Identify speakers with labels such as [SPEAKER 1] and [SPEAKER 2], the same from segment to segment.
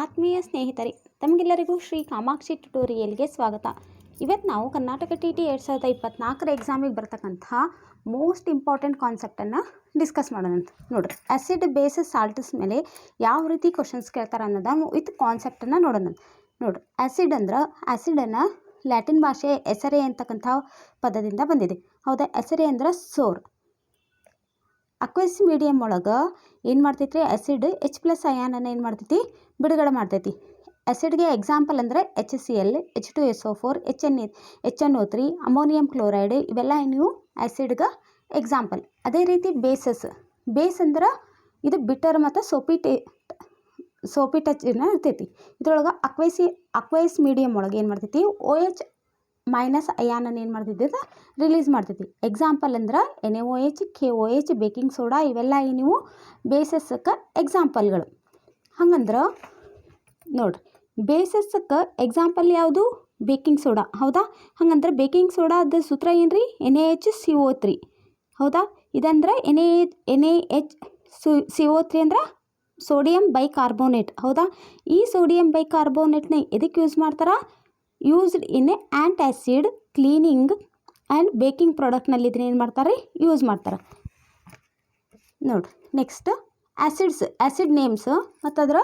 [SPEAKER 1] ಆತ್ಮೀಯ ಸ್ನೇಹಿತರೆ ತಮಗೆಲ್ಲರಿಗೂ ಶ್ರೀ ಕಾಮಾಕ್ಷಿ ಟ್ಯುಟೋರಿಯಲ್ಗೆ ಸ್ವಾಗತ ಇವತ್ತು ನಾವು ಕರ್ನಾಟಕ ಟಿ ಟಿ ಎರಡು ಸಾವಿರದ ಇಪ್ಪತ್ನಾಲ್ಕರ ಎಕ್ಸಾಮಿಗೆ ಬರ್ತಕ್ಕಂತಹ ಮೋಸ್ಟ್ ಇಂಪಾರ್ಟೆಂಟ್ ಕಾನ್ಸೆಪ್ಟನ್ನು ಡಿಸ್ಕಸ್ ಮಾಡೋಣ ನೋಡಿರಿ ನೋಡ್ರಿ ಆ್ಯಸಿಡ್ ಬೇಸಸ್ ಸಾಲ್ಟ್ಸ್ ಮೇಲೆ ಯಾವ ರೀತಿ ಕ್ವಶನ್ಸ್ ಕೇಳ್ತಾರೆ ಅನ್ನೋದನ್ನು ವಿತ್ ಕಾನ್ಸೆಪ್ಟನ್ನು ನೋಡೋಣ ನೋಡ್ರಿ ಆ್ಯಸಿಡ್ ಅಂದ್ರೆ ಆ್ಯಸಿಡನ್ನು ಲ್ಯಾಟಿನ್ ಭಾಷೆ ಎಸರೆ ಅಂತಕ್ಕಂಥ ಪದದಿಂದ ಬಂದಿದೆ ಹೌದಾ ಎಸರೆ ಅಂದ್ರೆ ಸೋರ್ ಅಕ್ವಸ್ ಮೀಡಿಯಮ್ ಒಳಗೆ ಏನು ಮಾಡ್ತೈತಿ ರೀ ಆ್ಯಸಿಡ್ ಎಚ್ ಪ್ಲಸ್ ಅಯಾನನ್ನು ಏನು ಮಾಡ್ತೈತಿ ಬಿಡುಗಡೆ ಮಾಡ್ತೈತಿ ಆ್ಯಸಿಡ್ಗೆ ಎಕ್ಸಾಂಪಲ್ ಅಂದರೆ H C L H two S O four H N H N O three ammonium chloride ಇವೆಲ್ಲ ನೀವು ಆ್ಯಸಿಡ್ಗೆ ಎಕ್ಸಾಂಪಲ್ ಅದೇ ರೀತಿ ಬೇಸಸ್ ಬೇಸ್ ಅಂದ್ರೆ ಇದು ಬಿಟರ್ ಮತ್ತು ಸೋಪಿ ಟೇ ಸೋಪಿ ಟಚ್ ಇರ್ತೈತಿ ಇದ್ರೊಳಗೆ ಅಕ್ವೈಸಿ ಅಕ್ವೈಸ್ ಮೀಡಿಯಮ್ ಒಳಗೆ ಏನು ಮಾಡ್ತೈತಿ ಓ ಎಚ್ ಮೈನಸ್ ಅಯಾನನ್ನು ಏನು ಮಾಡ್ತಿದ್ದೆ ರಿಲೀಸ್ ಮಾಡ್ತೈತಿ ಎಕ್ಸಾಂಪಲ್ ಅಂದ್ರೆ N A O H K O H baking soda ಇವೆಲ್ಲ ನೀವು ಬೇಸಸ್ಸಕ್ಕೆ ಎಕ್ಸಾಂಪಲ್ಗಳು ಹಂಗಂದ್ರೆ ನೋಡ್ರಿ ಬೇಸಸ್ಸಕ್ಕೆ ಎಕ್ಸಾಂಪಲ್ ಯಾವುದು ಬೇಕಿಂಗ್ ಸೋಡಾ ಹೌದಾ ಹಂಗಂದ್ರೆ ಬೇಕಿಂಗ್ ಸೋಡಾದ ಸೂತ್ರ ಏನು ರೀ N A H C O three ಹೌದಾ ಇದಂದ್ರೆ N A N A H C O three ಅಂದ್ರೆ ಸೋಡಿಯಂ ಕಾರ್ಬೋನೇಟ್ ಹೌದಾ ಈ ಸೋಡಿಯಂ ಕಾರ್ಬೋನೇಟ್ನ ಎದಕ್ಕೆ ಯೂಸ್ ಮಾಡ್ತಾರ used in antacid cleaning and baking ಪ್ರಾಡಕ್ಟ್ನಲ್ಲಿ ಇದನ್ನ ಏನು ಮಾಡ್ತಾರೆ ಯೂಸ್ ಮಾಡ್ತಾರೆ ನೋಡಿರಿ ನೆಕ್ಸ್ಟ್ ಆ್ಯಸಿಡ್ಸ್ ಆ್ಯಸಿಡ್ ನೇಮ್ಸ್ ಮತ್ತು ಅದರ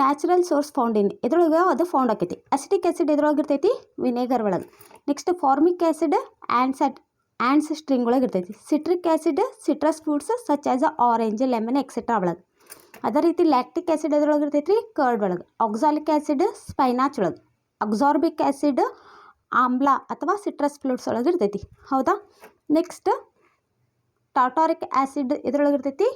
[SPEAKER 1] ನ್ಯಾಚುರಲ್ ಸೋರ್ಸ್ ಫೌಂಡ್ ಇನ್ ಇದ್ರೊಳಗೆ ಅದು ಫೌಂಡ್ ಆಕೈತಿ ಅಸಿಟಿಕ್ ಆ್ಯಸಿಡ್ ಇದ್ರೊಳಗೆ ಇರ್ತೈತಿ ವಿನೇಗರ್ ಒಳಗೆ ನೆಕ್ಸ್ಟ್ ಫಾರ್ಮಿಕ್ ಆ್ಯಸಿಡ್ ಆ್ಯನ್ಸಟ್ ಆ್ಯಂಡ್ಸ್ ಸ್ಟ್ರಿಂಗ್ ಒಳಗೆ ಇರ್ತೈತಿ citric acid citrus fruits such as a orange lemon etcetera ಒಳಗೆ ಅದೇ ರೀತಿ ಲ್ಯಾಕ್ಟಿಕ್ ಆ್ಯಸಿಡ್ ಅದ್ರೊಳಗೆ ಇರ್ತೈತಿ ರೀ ಕರ್ಡ್ ಒಳಗೆ ಆಕ್ಸಾಲಿಕ್ ಆ್ಯಸಿಡ್ ಸ್ಪೈನಾಚ್ ಒಳಗೆ ಅಬ್ಸಾರ್ಬಿಕ್ ಆ್ಯಸಿಡ್ ಆಮ್ಲ ಅಥವಾ ಸಿಟ್ರಸ್ ಫ್ಲೂಟ್ಸ್ ಒಳಗೆ ಇರ್ತೈತಿ ಹೌದಾ ನೆಕ್ಸ್ಟ್ ಟಾಟಾರಿಕ್ ಆ್ಯಸಿಡ್ ಇದರೊಳಗೆ ಇರ್ತೈತಿ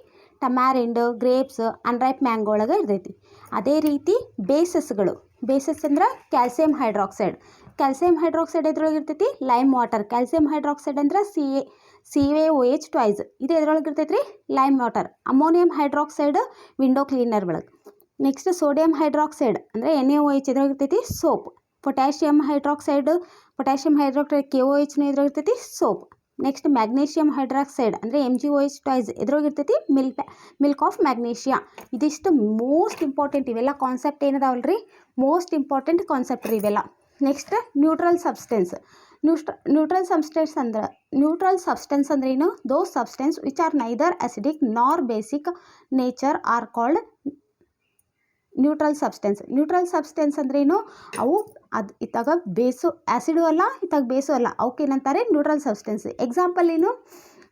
[SPEAKER 1] ಟಮ್ಯಾರಿಂಡ್ ಗ್ರೇಪ್ಸ್ ಅನ್ರೈಪ್ ಮ್ಯಾಂಗೋ ಒಳಗೆ ಇರ್ತೈತಿ ಅದೇ ರೀತಿ ಬೇಸಸ್ಗಳು ಬೇಸಸ್ ಅಂದ್ರೆ ಕ್ಯಾಲ್ಸಿಯಂ ಹೈಡ್ರಾಕ್ಸೈಡ್ ಕ್ಯಾಲ್ಸಿಯಂ ಹೈಡ್ರಾಕ್ಸೈಡ್ ಇದ್ರೊಳಗೆ ಇರ್ತೈತಿ ಲೈಮ್ ವಾಟರ್ ಕ್ಯಾಲ್ಸಿಯಂ ಹೈಡ್ರಾಕ್ಸೈಡ್ ಅಂದ್ರೆ C A C A O H twice ಇದು ಎದ್ರೊಳಗೆ ಇರ್ತೈತಿ ರೀ lime water ammonium hydroxide window cleaner ಒಳಗೆ ನೆಕ್ಸ್ಟ್ ಸೋಡಿಯಂ ಹೈಡ್ರಾಕ್ಸೈಡ್ ಅಂದರೆ N A O H ಎದುರಾಗಿರ್ತೈತಿ soap potassium hydroxide potassium hydroxide K O ಎಚ್ನ ಇದ್ರಾಗಿರ್ತೈತಿ soap next magnesium hydroxide ಅಂದರೆ M G O H twice ಎದುರಾಗಿರ್ತೈತಿ milk milk of magnesia ಇದಿಷ್ಟು most important ಇವೆಲ್ಲ concept ಏನದಾವಲ್ಲ ರೀ most important concept ರೀ ಇವೆಲ್ಲ next neutral substance ನ್ಯೂಸ್ಟ್ neutral substance ಅಂದ್ರೆ ನ್ಯೂಟ್ರಲ್ ಸಬ್ಸ್ಟೆನ್ಸ್ ಅಂದ್ರೆ ಏನು those substance which are neither acidic nor basic nature are called neutral substance neutral substance ಅಂದ್ರೇನು ಅವು ಅದು ಇತ್ತಾಗ ಬೇಸು ಆ್ಯಸಿಡು ಅಲ್ಲ ಇತ್ತಾಗ ಬೇಸು ಅಲ್ಲ ಅವಕ್ಕೇನಂತಾರೆ ನ್ಯೂಟ್ರಲ್ ಸಬ್ಸ್ಟೆನ್ಸ್ ಎಕ್ಸಾಂಪಲ್ ಏನು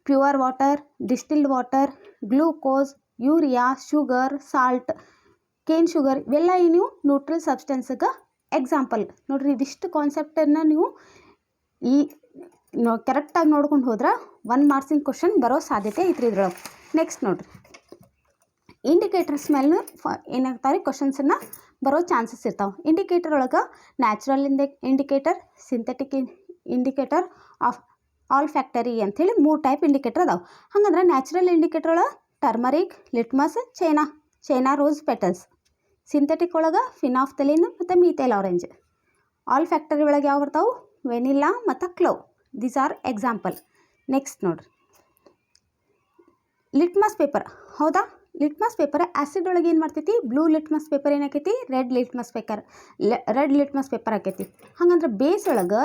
[SPEAKER 1] pure water distilled water glucose urea sugar salt cane sugar ಇವೆಲ್ಲ ಏನು ನ್ಯೂಟ್ರಲ್ ಸಬ್ಸ್ಟೆನ್ಸ್ಗೆ ಎಕ್ಸಾಂಪಲ್ ನೋಡಿರಿ ಇದಿಷ್ಟು ಕಾನ್ಸೆಪ್ಟನ್ನು ನೀವು ಈ ಕರೆಕ್ಟಾಗಿ ನೋಡ್ಕೊಂಡು ಹೋದ್ರೆ ಒನ್ ಮಾರ್ಕ್ಸಿನ ಕ್ವಶನ್ ಬರೋ ಸಾಧ್ಯತೆ ಐತ್ರಿ ಇದ್ರೊಳಗೆ ನೆಕ್ಸ್ಟ್ ನೋಡಿರಿ ಇಂಡಿಕೇಟರ್ಸ್ ಮೇಲೆ ಫ ಏನಾಗ್ತಾರೆ ಕ್ವಶನ್ಸನ್ನು ಬರೋ ಚಾನ್ಸಸ್ ಇರ್ತಾವೆ ಇಂಡಿಕೇಟರ್ ಒಳಗೆ ನ್ಯಾಚುರಲ್ ಇಂದೆ indicator synthetic indicator olfactory ಅಂಥೇಳಿ ಮೂರು ಟೈಪ್ ಇಂಡಿಕೇಟರ್ ಅದಾವೆ ಹಂಗಂದ್ರೆ ನ್ಯಾಚುರಲ್ ಇಂಡಿಕೇಟರ್ ಒಳಗೆ turmeric litmus China China rose petals synthetic ಒಳಗೆ ಫಿನಾಫ್ತಲಿನ್ ಮತ್ತು ಮೀಥೈಲ್ ಆರೆಂಜ್ ಆಲ್ ಫ್ಯಾಕ್ಟರಿ ಒಳಗೆ ಯಾವ ಬರ್ತಾವೆ ವೆನಿಲ್ಲಾ ಮತ್ತು clove these are example next ನೋಡ್ರಿ ಲಿಟ್ಮಸ್ ಪೇಪರ್ ಹೌದಾ ಲಿಟ್ಮಸ್ ಪೇಪರ್ ಆ್ಯಸಿಡ್ ಒಳಗೆ ಏನು ಮಾಡ್ತೈತಿ blue litmus paper ಏನಾಕೈತಿ red litmus paper red litmus paper ಆಕೈತಿ ಹಂಗಂದ್ರೆ ಬೇಸ್ ಒಳಗೆ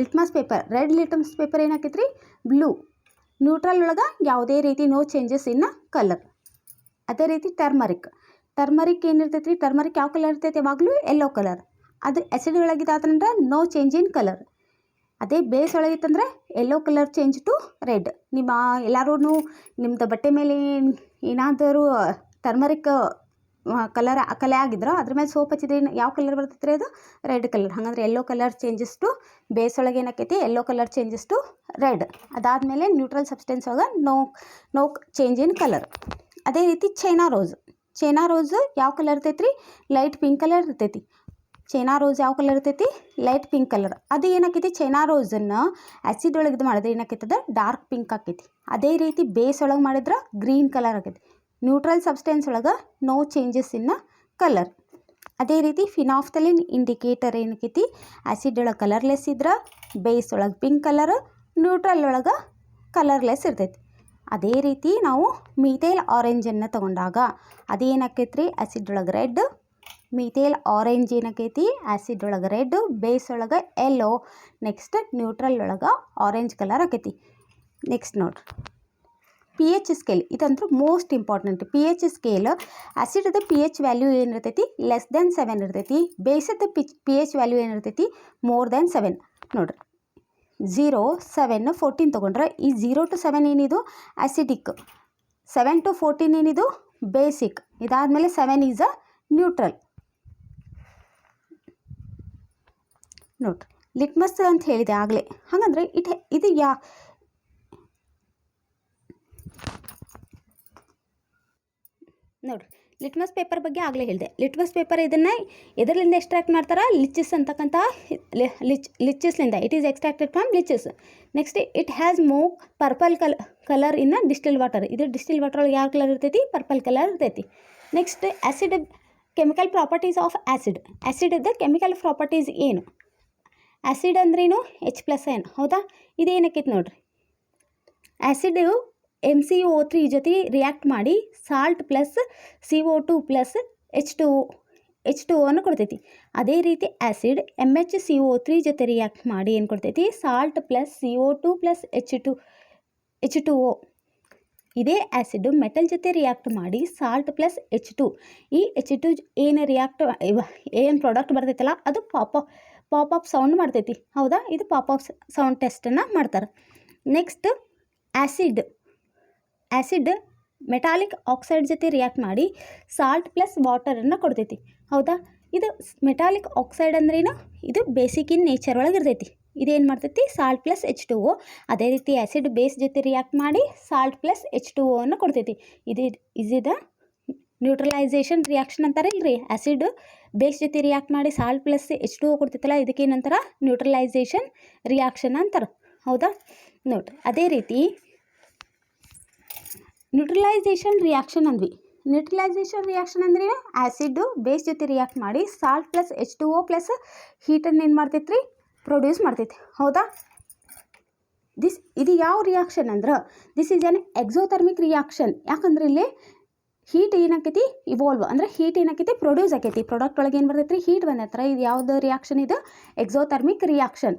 [SPEAKER 1] litmus paper red litmus paper ಏನಾಕೈತಿ ರೀ ಬ್ಲೂ ನ್ಯೂಟ್ರಲ್ ಒಳಗೆ ಯಾವುದೇ ರೀತಿ ನೋ ಚೇಂಜಸ್ ಇನ್ನ ಕಲರ್ ಅದೇ ರೀತಿ ಟರ್ಮರಿಕ್ ಟರ್ಮರಿಕ್ ಏನಿರ್ತೈತಿ ರೀ ಟರ್ಮರಿಕ್ ಯಾವ ಕಲರ್ ಇರ್ತೈತಿ ಯಾವಾಗಲೂ ಯೆಲ್ಲೋ ಕಲರ್ ಅದು ಆ್ಯಸಿಡ್ ಒಳಗಿದಾತಂದ್ರೆ ನೋ ಚೇಂಜ್ ಇನ್ ಕಲರ್ ಅದೇ base ಒಳಗಿತ್ತಂದ್ರೆ yellow colour change to red ನಿಮ್ಮ ಎಲ್ಲರೂ ನಿಮ್ಮದು ಬಟ್ಟೆ ಮೇಲೆ ಏನಾದರೂ ಟರ್ಮರಿಕ್ ಕಲರ್ ಕಲೆ ಆಗಿದ್ರು ಅದ್ರ ಮೇಲೆ ಸೋಪ್ ಹಚ್ಚಿದ್ರೆ ಯಾವ ಕಲರ್ ಬರ್ತೈತೆ ರೀ ಅದು ರೆಡ್ ಕಲರ್ ಹಾಗಂದ್ರೆ yellow colour changes to base ಒಳಗೆ ಏನಾಕೈತಿ yellow colour changes to red ಅದಾದಮೇಲೆ ನ್ಯೂಟ್ರಲ್ ಸಬ್ಸ್ಟೆನ್ಸ್ ಒಳಗೆ no no change in colour ಅದೇ ರೀತಿ ಚೈನಾ ರೋಸ್ ಚೈನಾ ರೋಸ್ ಯಾವ ಕಲರ್ ಇರ್ತೈತೆ ರೀ ಲೈಟ್ ಪಿಂಕ್ ಕಲರ್ ಇರ್ತೈತಿ ಚೈನಾ ರೋಸ್ ಯಾವ ಕಲರ್ ಇರ್ತೈತಿ ಲೈಟ್ ಪಿಂಕ್ ಕಲರ್ ಅದು ಏನಾಕೈತಿ ಚೈನಾ ರೋಸನ್ನು ಆ್ಯಸಿಡ್ ಒಳಗೆ ಇದು ಮಾಡಿದ್ರೆ ಏನಾಕೈತದ ಡಾರ್ಕ್ ಪಿಂಕ್ ಆಕೈತಿ ಅದೇ ರೀತಿ ಬೇಸ್ ಒಳಗೆ ಮಾಡಿದ್ರೆ ಗ್ರೀನ್ ಕಲರ್ ಆಗೈತಿ ನ್ಯೂಟ್ರಲ್ ಸಬ್ಸ್ಟೆನ್ಸ್ ಒಳಗೆ ನೋ ಚೇಂಜಸ್ ಇನ್ನ ಕಲರ್ ಅದೇ ರೀತಿ ಫಿನಾಫ್ತಲಿನ್ ಇಂಡಿಕೇಟರ್ ಏನಕೈತಿ ಆ್ಯಸಿಡ್ ಒಳಗೆ ಕಲರ್ಲೆಸ್ ಇದ್ರೆ ಬೇಸ್ ಒಳಗೆ ಪಿಂಕ್ ಕಲರ್ ನ್ಯೂಟ್ರಲ್ ಒಳಗೆ ಕಲರ್ಲೆಸ್ ಇರ್ತೈತಿ ಅದೇ ರೀತಿ ನಾವು ಮೀಥೈಲ್ ಆರೆಂಜನ್ನು ತಗೊಂಡಾಗ ಏನಾಕೈತಿ ರೀ ಆ್ಯಸಿಡ್ ಒಳಗೆ ರೆಡ್ ಮಿಥೇಲ್ ಆರೆಂಜ್ ಏನಾಗೈತಿ ಆ್ಯಸಿಡ್ ಒಳಗೆ ರೆಡ್ ಬೇಸ್ ಒಳಗೆ ಎಲ್ಲೋ ನೆಕ್ಸ್ಟ್ ನ್ಯೂಟ್ರಲ್ ಒಳಗೆ ಆರೆಂಜ್ ಕಲರ್ ಆಕೈತಿ ನೆಕ್ಸ್ಟ್ ನೋಡ್ರಿ P H scale ಇದಂದ್ರೆ most important P H scale ಆ್ಯಸಿಡದ P H value ಏನಿರ್ತೈತಿ ಲೆಸ್ ದ್ಯಾನ್ ಸೆವೆನ್ ಇರ್ತೈತಿ ಬೇಸದ ಪಿ ಪಿ ಎಚ್ ವ್ಯಾಲ್ಯೂ ಏನಿರ್ತೈತಿ ಮೋರ್ ದ್ಯಾನ್ ಸೆವೆನ್ ನೋಡ್ರಿ ಝೀರೋ ಸೆವೆನ್ ಫೋರ್ಟೀನ್ ತೊಗೊಂಡ್ರೆ ಈ ಝೀರೋ ಟು ಸೆವೆನ್ ಏನಿದು ಆ್ಯಸಿಡಿಕ್ ಸೆವೆನ್ ಟು ಫೋರ್ಟೀನ್ ಏನಿದು basic ಇದಾದಮೇಲೆ ಸೆವೆನ್ ಈಸ್ ಅ ನ್ಯೂಟ್ರಲ್ ನೋಡಿರಿ ಲಿಟ್ಮಸ್ ಅಂತ ಹೇಳಿದೆ ಆಗಲೇ ಹಾಗಂದರೆ ಇಟ್ ಇದು ಯಾ ನೋಡ್ರಿ ಲಿಟ್ಮಸ್ ಪೇಪರ್ ಬಗ್ಗೆ ಆಗಲೇ ಹೇಳಿದೆ ಲಿಟ್ಮಸ್ ಪೇಪರ್ ಇದನ್ನು ಇದರಿಂದ ಎಕ್ಸ್ಟ್ರಾಕ್ಟ್ ಮಾಡ್ತಾರೆ ಲಿಚಿಸ್ ಅಂತಕ್ಕಂಥ ಲಿಚ್ ಲಿಚಿಸ್ಲಿಂದ it is extracted from litchis next it has ಮೋ ಪರ್ಪಲ್ ಕಲ್ ಕಲರ್ ಇನ್ನ ಡಿಸ್ಟಿಲ್ ವಾಟರ್ ಇದು ಡಿಸ್ಟಿಲ್ ವಾಟರ್ ಒಳಗೆ ಯಾವ ಕಲರ್ ಇರ್ತೈತಿ ಪರ್ಪಲ್ ಕಲರ್ ಇರ್ತೈತಿ next acid chemical properties of acid acid the chemical properties ಏನು ಆ್ಯಸಿಡ್ ಅಂದ್ರೇನು ಎಚ್ ಪ್ಲಸ್ ಏನು ಹೌದಾ ಇದೇನಕ್ಕೈತೆ ನೋಡ್ರಿ acid M C O three ಜೊತೆ ರಿಯಾಕ್ಟ್ ಮಾಡಿ salt plus C O two plus H two H two ಅನ್ನು ಕೊಡ್ತೈತಿ ಅದೇ ರೀತಿ acid M H C O three ಜೊತೆ ರಿಯಾಕ್ಟ್ ಮಾಡಿ ಏನು ಕೊಡ್ತೈತಿ salt plus C O two plus H two H two O ಇದೇ ಆ್ಯಸಿಡು ಮೆಟಲ್ ಜೊತೆ ರಿಯಾಕ್ಟ್ ಮಾಡಿ ಸಾಲ್ಟ್ ಪ್ಲಸ್ ಎಚ್ ಟು ಈ ಎಚ್ ಟು ಏನು ರಿಯಾಕ್ಟ್ ಏನು ಪ್ರಾಡಕ್ಟ್ ಬರ್ತೈತಲ್ಲ ಅದು ಪಾಪ ಪಾಪಪ್ ಸೌಂಡ್ ಮಾಡ್ತೈತಿ ಹೌದಾ ಇದು ಪಾಪಪ್ ಸೌಂಡ್ ಟೆಸ್ಟನ್ನು ಮಾಡ್ತಾರೆ next acid acid metallic oxide ಜೊತೆ ರಿಯಾಕ್ಟ್ ಮಾಡಿ ಸಾಲ್ಟ್ ಪ್ಲಸ್ ವಾಟರನ್ನು ಕೊಡ್ತೈತಿ ಹೌದಾ ಇದು ಮೆಟಾಲಿಕ್ ಆಕ್ಸೈಡ್ ಅಂದ್ರೇನು ಇದು ಬೇಸಿಕ್ ಇನ್ ನೇಚರ್ ಒಳಗೆ ಇರ್ತೈತಿ ಇದೇನು ಮಾಡ್ತೈತಿ salt plus H two O ಅದೇ ರೀತಿ ಆ್ಯಸಿಡ್ ಬೇಸ್ ಜೊತೆ ರಿಯಾಕ್ಟ್ ಮಾಡಿ ಸಾಲ್ಟ್ ಪ್ಲಸ್ ಎಚ್ ಟು ಅನ್ನು ಕೊಡ್ತೈತಿ ಇದು ಇದ ನ್ಯೂಟ್ರಲೈಸೇಷನ್ ರಿಯಾಕ್ಷನ್ ಅಂತಾರೆ ಇಲ್ರಿ ಆ್ಯಸಿಡ್ ಬೇಸ್ ಜೊತೆ ರಿಯಾಕ್ಟ್ ಮಾಡಿ ಸಾಲ್ಟ್ ಪ್ಲಸ್ ಎಚ್ ಟು ಕೊಡ್ತೈತಲ್ಲ ಇದಕ್ಕೇನಂತಾರ ನ್ಯೂಟ್ರಲೈಸೇಷನ್ ರಿಯಾಕ್ಷನ್ ಅಂತಾರೆ ಹೌದಾ ನೋಡಿರಿ ಅದೇ ರೀತಿ ನ್ಯೂಟ್ರಲೈಸೇಷನ್ ರಿಯಾಕ್ಷನ್ ಅಂದ್ವಿ ನ್ಯೂಟ್ರಲೈಸೇಷನ್ ರಿಯಾಕ್ಷನ್ ಅಂದ್ರೆ ಆ್ಯಸಿಡ್ ಬೇಸ್ ಜೊತೆ ರಿಯಾಕ್ಟ್ ಮಾಡಿ salt plus H two O plus ಹೀಟನ್ನು ಏನು ಮಾಡ್ತೈತೆ ರೀ ಪ್ರೊಡ್ಯೂಸ್ ಮಾಡ್ತೈತಿ ಹೌದಾ ದಿಸ್ ಇದು ಯಾವ ರಿಯಾಕ್ಷನ್ ಅಂದ್ರೆ this is an exothermic reaction ಯಾಕಂದ್ರೆ ಇಲ್ಲಿ ಹೀಟ್ ಏನಾಕೈತಿ ಇವಾಲ್ವ್ ಅಂದರೆ ಹೀಟ್ ಏನಾಕೈತಿ ಪ್ರೊಡ್ಯೂಸ್ ಆಕೈತಿ ಪ್ರಾಡಕ್ಟ್ ಒಳಗೆ ಏನು ಬರ್ತೈತಿ ರೀ ಹೀಟ್ ಹತ್ರ ಇದು ಯಾವುದು ರಿಯಾಕ್ಷನ್ ಇದು ಎಕ್ಸೋಥರ್ಮಿಕ್ ರಿಯಾಕ್ಷನ್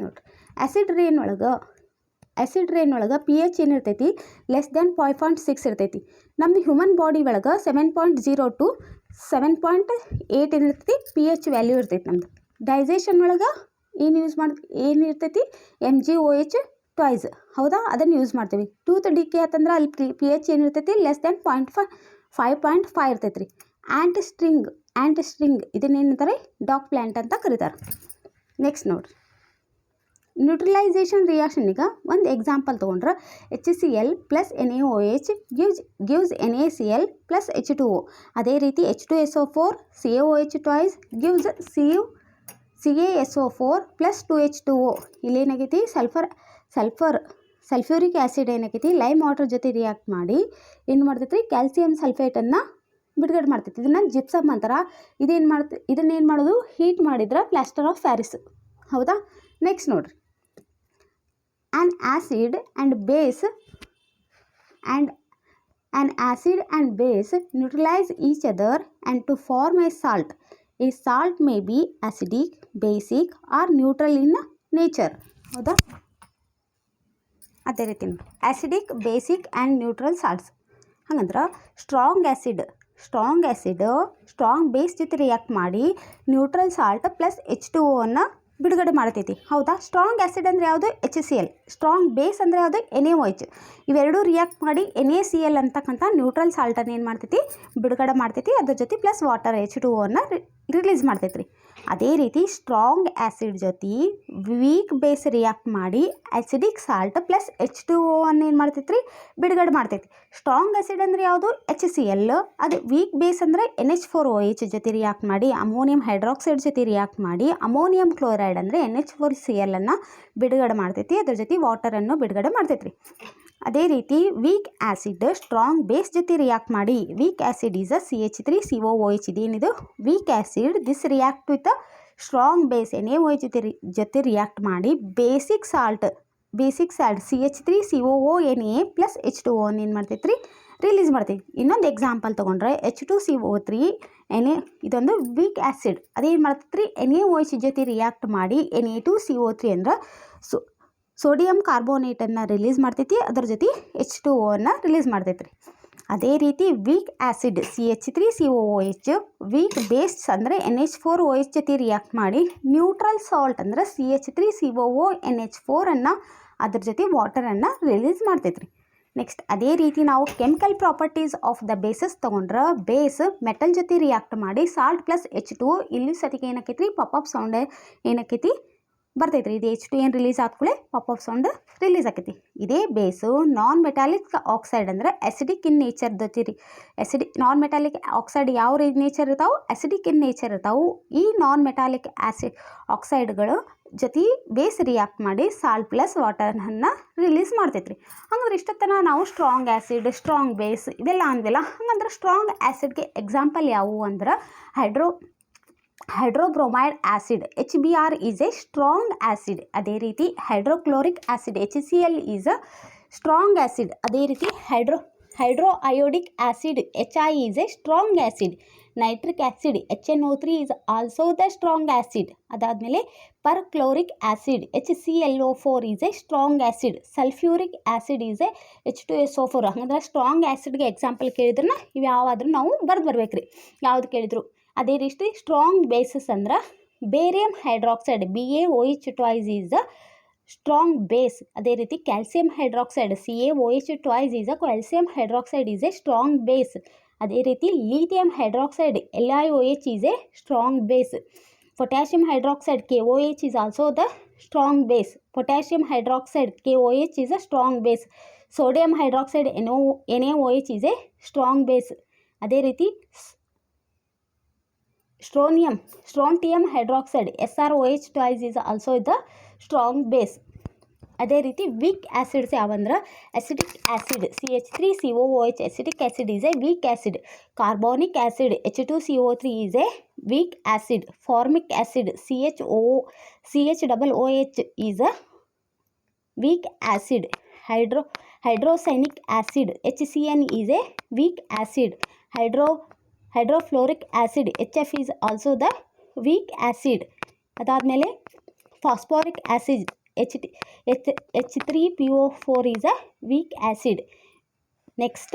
[SPEAKER 1] ನೋಡಿರಿ ಆ್ಯಸಿಡ್ ರೇನ್ ಒಳಗೆ ಆ್ಯಸಿಡ್ ರೇನ್ ಒಳಗೆ ಪಿ ಎಚ್ ಏನು ಇರ್ತೈತಿ less than five point six ಇರ್ತೈತಿ ನಮ್ಮದು ಹ್ಯೂಮನ್ ಬಾಡಿ ಒಳಗೆ seven point zero to seven point eight ಏನಿರ್ತೈತಿ P H value ಇರ್ತೈತಿ ನಮ್ದು ಡೈಜೆಷನ್ ಒಳಗೆ ಏನು ಯೂಸ್ ಮಾಡಿ ಏನಿರ್ತೈತಿ M G O H twice ಹೌದಾ ಅದನ್ನು ಯೂಸ್ ಮಾಡ್ತೀವಿ ಟೂತ್ ಡಿ ಕೆ ಅಂತಂದ್ರೆ ಅಲ್ಲಿ ಪಿ ಪಿ ಎಚ್ ಏನು ಇರ್ತೈತಿ ಲೆಸ್ ದ್ಯಾನ್ ಪಾಯಿಂಟ್ ಫೈ ಫೈವ್ ಪಾಯಿಂಟ್ ಫೈವ್ ಇರ್ತೈತಿ ರೀ ಆ್ಯಂಟ್ ಸ್ಟ್ರಿಂಗ್ ಆ್ಯಂಟ್ ಸ್ಟ್ರಿಂಗ್ ಇದನ್ನೇನಂತಾರೆ ಡಾಕ್ ಪ್ಲ್ಯಾಂಟ್ ಅಂತ ಕರೀತಾರೆ ನೆಕ್ಸ್ಟ್ ನೋಡಿರಿ ನ್ಯೂಟ್ರಲೈಸೇಷನ್ ರಿಯಾಕ್ಷನ್ ಈಗ ಒಂದು ಎಕ್ಸಾಂಪಲ್ ತೊಗೊಂಡ್ರೆ H C L plus N A O H gives gives N A C L plus H two O ಅದೇ ರೀತಿ H two S O four C A O H twice gives C U C A S O four plus two H two O ಇಲ್ಲೇನಾಗೈತಿ sulphur sulphur sulphuric acid ಏನಾಗೈತಿ lime water ಜೊತೆ react ಮಾಡಿ ಏನು ಮಾಡ್ತೈತಿ calcium ಸಲ್ಫೇಟನ್ನು ಬಿಡುಗಡೆ ಮಾಡ್ತೈತಿ ಇದನ್ನು gypsum ಅಂತಾರೆ ಇದೇನು ಮಾಡ್ತ ಇದನ್ನೇನು ಮಾಡೋದು ಹೀಟ್ ಮಾಡಿದ್ರೆ ಪ್ಲಾಸ್ಟರ್ ಆಫ್ ಪ್ಯಾರಿಸ್ ಹೌದಾ ನೆಕ್ಸ್ಟ್ ನೋಡ್ರಿ an acid and base and an acid and base neutralise each other and to form a salt ಈ salt may be acidic basic or neutral in nature ಹೌದಾ ಅದೇ ರೀತಿ acidic basic and neutral salts ಹಂಗಂದ್ರೆ strong acid strong acid strong base ಜೊತೆ react ಮಾಡಿ neutral salt plus H two ಓವನ್ನು ಬಿಡುಗಡೆ ಮಾಡ್ತೈತಿ ಹೌದಾ ಸ್ಟ್ರಾಂಗ್ ಆ್ಯಸಿಡ್ ಅಂದರೆ ಯಾವುದು H C L strong base ಅಂದರೆ ಯಾವುದು ಎನ್ ಎ ಒ ಎಚ್ ಇವೆರಡೂ ರಿಯಾಕ್ಟ್ ಮಾಡಿ ಎನ್ ಎ ಸಿ ಎಲ್ ಅಂತಕ್ಕಂಥ ನ್ಯೂಟ್ರಲ್ ಸಾಲ್ಟನ್ನು ಏನು ಮಾಡ್ತೈತಿ ಬಿಡುಗಡೆ ಮಾಡ್ತೈತಿ ಅದ್ರ ಜೊತೆ ಪ್ಲಸ್ ವಾಟರ್ ಎಚ್ ಟು ಓವನ್ನು ರಿಲೀಸ್ ಮಾಡ್ತೈತಿ ರೀ ಅದೇ ರೀತಿ ಸ್ಟ್ರಾಂಗ್ ಆ್ಯಸಿಡ್ ಜೊತೆ ವೀಕ್ ಬೇಸ್ ರಿಯಾಕ್ಟ್ ಮಾಡಿ acidic salt plus H two ಅನ್ನು ಏನು ಮಾಡ್ತೈತೆ ರೀ ಬಿಡುಗಡೆ ಮಾಡ್ತೈತಿ ಸ್ಟ್ರಾಂಗ್ ಆ್ಯಸಿಡ್ ಅಂದರೆ ಯಾವುದು ಎಚ್ ಸಿ ಎಲ್ ಅದು ವೀಕ್ ಬೇಸ್ ಅಂದರೆ N H four O H ಜೊತೆ ರಿಯಾಕ್ಟ್ ಮಾಡಿ ಅಮೋನಿಯಂ ಹೈಡ್ರಾಕ್ಸೈಡ್ ಜೊತೆ ರಿಯಾಕ್ಟ್ ಮಾಡಿ ಅಮೋನಿಯಂ ಕ್ಲೋರೈಡ್ ಅಂದರೆ N H four C L ಅನ್ನು ಬಿಡುಗಡೆ ಮಾಡ್ತೈತಿ ಅದ್ರ ಜೊತೆ ವಾಟರನ್ನು ಬಿಡುಗಡೆ ಮಾಡ್ತೈತೆ ರೀ ಅದೇ ರೀತಿ ವೀಕ್ ಆ್ಯಸಿಡ್ ಸ್ಟ್ರಾಂಗ್ ಬೇಸ್ ಜೊತೆ ರಿಯಾಕ್ಟ್ ಮಾಡಿ weak acid is a C H three C O O H ಇದು ಏನಿದು weak acid this react with strong base N A O H ಜೊತೆ ರಿ ಜೊತೆ ರಿಯಾಕ್ಟ್ ಮಾಡಿ basic salt basic salt C H three C O O N A plus H two own ಏನು ಮಾಡ್ತೈತೆ ರೀ release ಮಾಡ್ತೀವಿ ಇನ್ನೊಂದು ಎಕ್ಸಾಂಪಲ್ ತೊಗೊಂಡ್ರೆ H two C O three N A ಇದೊಂದು ವೀಕ್ ಆ್ಯಸಿಡ್ ಅದೇನು ಮಾಡ್ತೈತೆ ಎನ್ ಎ ಓ ಎಚ್ ಜೊತೆ ರಿಯಾಕ್ಟ್ ಮಾಡಿ N A two C O three ಅಂದ್ರೆ ಸೊ ಸೋಡಿಯಂ ಕಾರ್ಬೋನೇಟನ್ನು ರಿಲೀಸ್ ಮಾಡ್ತೈತಿ ಅದ್ರ ಜೊತೆ ಎಚ್ ಟು ಓವನ್ನು ರಿಲೀಸ್ ಮಾಡ್ತೈತಿ ರೀ ಅದೇ ರೀತಿ weak acid C H three C O O H weak bases ಅಂದರೆ N H four O H ಜೊತೆ ರಿಯಾಕ್ಟ್ ಮಾಡಿ ನ್ಯೂಟ್ರಲ್ ಸಾಲ್ಟ್ ಅಂದರೆ C H three C O O N H ಫೋರನ್ನು ಅದ್ರ ಜೊತೆ ವಾಟರನ್ನು ರಿಲೀಸ್ ಮಾಡ್ತೈತಿ ರೀ ನೆಕ್ಸ್ಟ್ ಅದೇ ರೀತಿ ನಾವು chemical properties of the bases ತೊಗೊಂಡ್ರೆ ಬೇಸ್ ಮೆಟಲ್ ಜೊತೆ ರಿಯಾಕ್ಟ್ ಮಾಡಿ ಸಾಲ್ಟ್ ಪ್ಲಸ್ ಎಚ್ ಟು ಇಲ್ಲಿ ಸತಿಗೆ ಏನಾಕೈತಿ ರೀ ಪಪ್ ಸೌಂಡ್ ಏನಕ್ಕೈತಿ ಬರ್ತೈತೆ ರೀ ಇದು ಎಚ್ ಟು ಏನು ರಿಲೀಸ್ ಆದ ಕೂಡ ಪಾಪ್ ಸೌಂಡ್ ರಿಲೀಸ್ ಆಕೈತಿ ಇದೇ ಬೇಸು ನಾನ್ ಮೆಟಾಲಿಕ್ ಆಕ್ಸೈಡ್ ಅಂದ್ರೆ ಆಸಿಡಿಕ್ ಇನ್ ನೇಚರ್ ರೀ ಎಸಿಡಿ ನಾನ್ ಮೆಟಾಲಿಕ್ ಆಕ್ಸೈಡ್ ಯಾವ ರೀ ನೇಚರ್ ಇರ್ತಾವೆ ಆಸಿಡಿಕ್ ಇನ್ ನೇಚರ್ ಇರ್ತಾವೆ ಈ ನಾನ್ ಮೆಟಾಲಿಕ್ ಆ್ಯಸಿಡ್ ಆಕ್ಸೈಡ್ಗಳು ಜೊತೆ ಬೇಸ್ ರಿಯಾಕ್ಟ್ ಮಾಡಿ ಸಾಲ್ಟ್ ಪ್ಲಸ್ ವಾಟರ್ನನ್ನು ರಿಲೀಸ್ ಮಾಡ್ತೈತ್ರಿ ಹಂಗಂದ್ರೆ ಇಷ್ಟೊತ್ತನ ನಾವು ಸ್ಟ್ರಾಂಗ್ ಆ್ಯಸಿಡ್ ಸ್ಟ್ರಾಂಗ್ ಬೇಸ್ ಇದೆಲ್ಲ ಅಂದಿಲ್ಲ ಹಂಗಂದ್ರೆ ಸ್ಟ್ರಾಂಗ್ ಆ್ಯಸಿಡ್ಗೆ ಎಕ್ಸಾಂಪಲ್ ಯಾವುವು ಅಂದ್ರೆ hydro hydrobromide acid H B R is a strong acid ಅದೇ ರೀತಿ hydrochloric acid H C L is a strong acid ಅದೇ ರೀತಿ hydro hydroiodic acid H I is a strong acid nitric acid H N O three is also the strong acid ಅದಾದಮೇಲೆ perchloric acid H C L O four is a strong acid sulphuric acid is a H two S O four ಹಂಗಂದ್ರೆ strong ಆ್ಯಸಿಡ್ಗೆ example ಕೇಳಿದ್ರನ್ನ ಇವು ಯಾವಾದ್ರೂ ನಾವು ಬರೆದು ಬರ್ಬೇಕು ರೀ ಯಾವ್ದು ಕೇಳಿದ್ರು ಅದೇ ರೀತಿ ಸ್ಟ್ರಾಂಗ್ ಬೇಸಸ್ ಅಂದ್ರೆ barium hydroxide B A O H twice is a strong base ಅದೇ ರೀತಿ calcium hydroxide C A O H twice is a calcium hydroxide is a strong base ಅದೇ ರೀತಿ lithium hydroxide L I O H is a strong base potassium hydroxide K O H is also the strong base potassium hydroxide K O H is a strong base sodium hydroxide N O N A O H is a strong base ಅದೇ ರೀತಿ strontium strontium hydroxide S R O H twice is also the strong base ಅದೇ ರೀತಿ weak acids ಯಾವಂದ್ರೆ acetic acid C H three C O H acetic acid is a weak acid carbonic acid H two C O three is a weak acid formic acid C H O C H double O H is a weak acid hydro hydrocyanic acid H C N is a weak acid hydro hydrofluoric acid, HF is also the weak acid. ಅದಾದಮೇಲೆ phosphoric acid, H3PO4 is a weak acid. Next,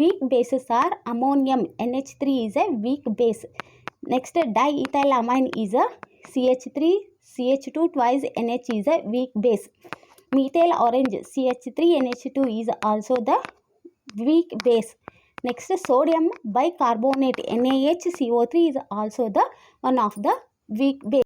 [SPEAKER 1] weak bases are ammonium, NH3 is a weak base. Next, diethylamine is a CH3, CH2 twice NH is a weak base. Methyl orange, CH3, NH2 is also the weak base. Next, sodium bicarbonate NaHCO3 is also the one of the weak base.